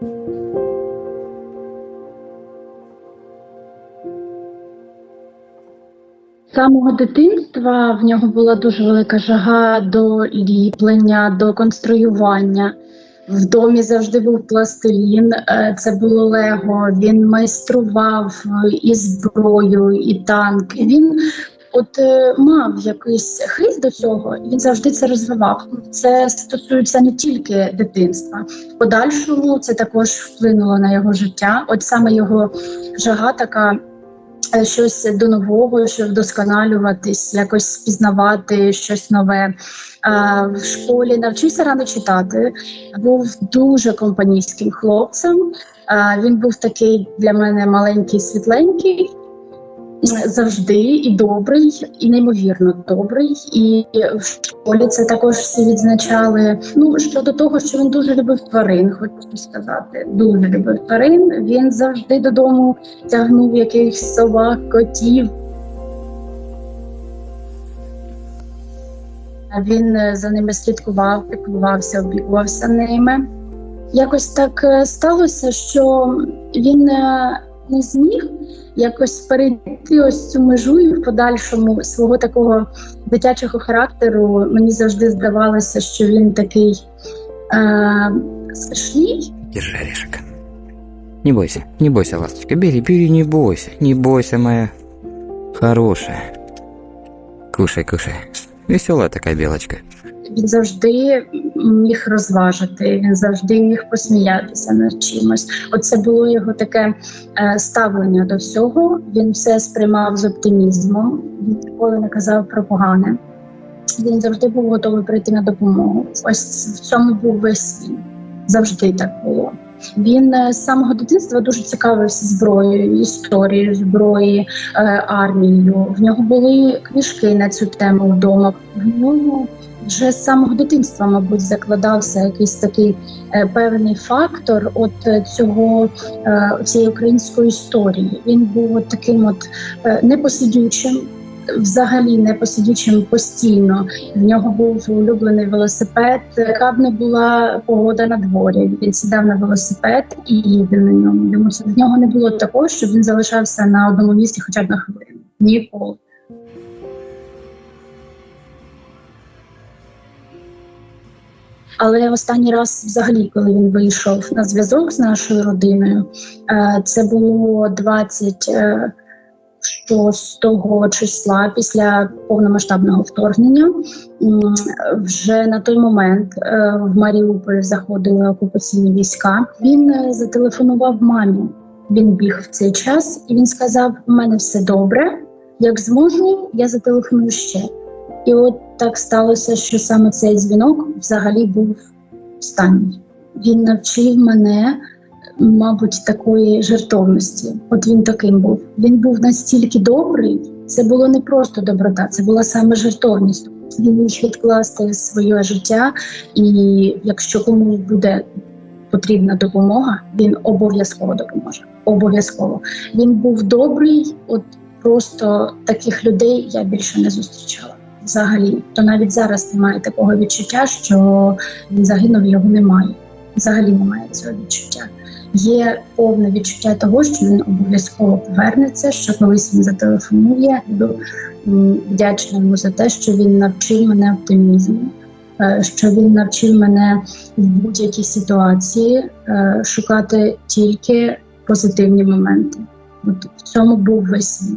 З самого дитинства в нього була дуже велика жага до ліплення, до конструювання. В домі завжди був пластилін, е, це було лего. Він майстрував е, і зброю, і танк. Він от е, мав якийсь хист до цього, і він завжди це розвивав. Це стосується не тільки дитинства. Подальшому це також вплинуло на його життя. От саме його жага така е, щось до нового, щоб вдосконалюватись, якось спізнавати щось нове. В школі навчився рано читати, був дуже компанійським хлопцем. А, Він був такий для мене маленький, світленький. Завжди і добрий, і неймовірно добрий. І в школі це також всі відзначали. Ну щодо того, що він дуже любив тварин, хочу сказати, дуже любив тварин. Він завжди додому тягнув якихось собак, котів. Він е, за ними слідкував, піклувався, опікувався ними. Якось так е, сталося, що він е, не зміг якось перейти ось цю межу і в подальшому свого такого дитячого характеру. Мені завжди здавалося, що він такий е, страшний. Держи орешек. Не бойся, не бойся, ласточка. Бери, бери, не бойся. Не бойся, моя хорошая. Кушай, кушай. Веселая такая белочка. Він завжди міг розважити, він завжди міг посміятися над чимось. Оце було його таке е, ставлення до всього. Він все сприймав з оптимізмом, він ніколи не казав про погане. Він завжди був готовий прийти на допомогу. Ось в цьому був весь він. Завжди так було. Він е, з самого дитинства дуже цікавився зброєю, історією зброї, е, армією. В нього були книжки на цю тему вдома. В нього вже з самого дитинства, мабуть, закладався якийсь такий е, певний фактор от цього цієї української історії. Він був от таким, от непосидючим. Взагалі непосидючим постійно. В нього був улюблений велосипед. Яка б не була погода на дворі. Він сідав на велосипед і їде на ньому. Йому в нього не було такого, щоб він залишався на одному місці хоча б на хвилину. Ніколи. Але останній раз, взагалі, коли він вийшов на зв'язок з нашою родиною, е, це було 26 числа після повномасштабного вторгнення. Вже на той момент е, в Маріуполь заходили окупаційні війська. Він е, зателефонував мамі. Він біг в цей час, і він сказав: У мене все добре. Як зможу, я зателефоную ще. І от так сталося, що саме цей дзвінок взагалі був останній. Він навчив мене, мабуть, такої жертовності. От він таким був. Він був настільки добрий, це було не просто доброта, це була саме жертовність. Він міг відкласти своє життя, і якщо комусь буде потрібна допомога, він обов'язково допоможе. Обов'язково він був добрий, от просто таких людей я більше не зустрічала взагалі. То навіть зараз немає такого відчуття, що він загинув, його немає. Взагалі немає цього відчуття. Є повне відчуття того, що він обов'язково повернеться, що колись він зателефонує. Буду вдячна йому за те, що він навчив мене оптимізму, е, що він навчив мене в будь-якій ситуації е, шукати тільки позитивні моменти. От в цьому був весь.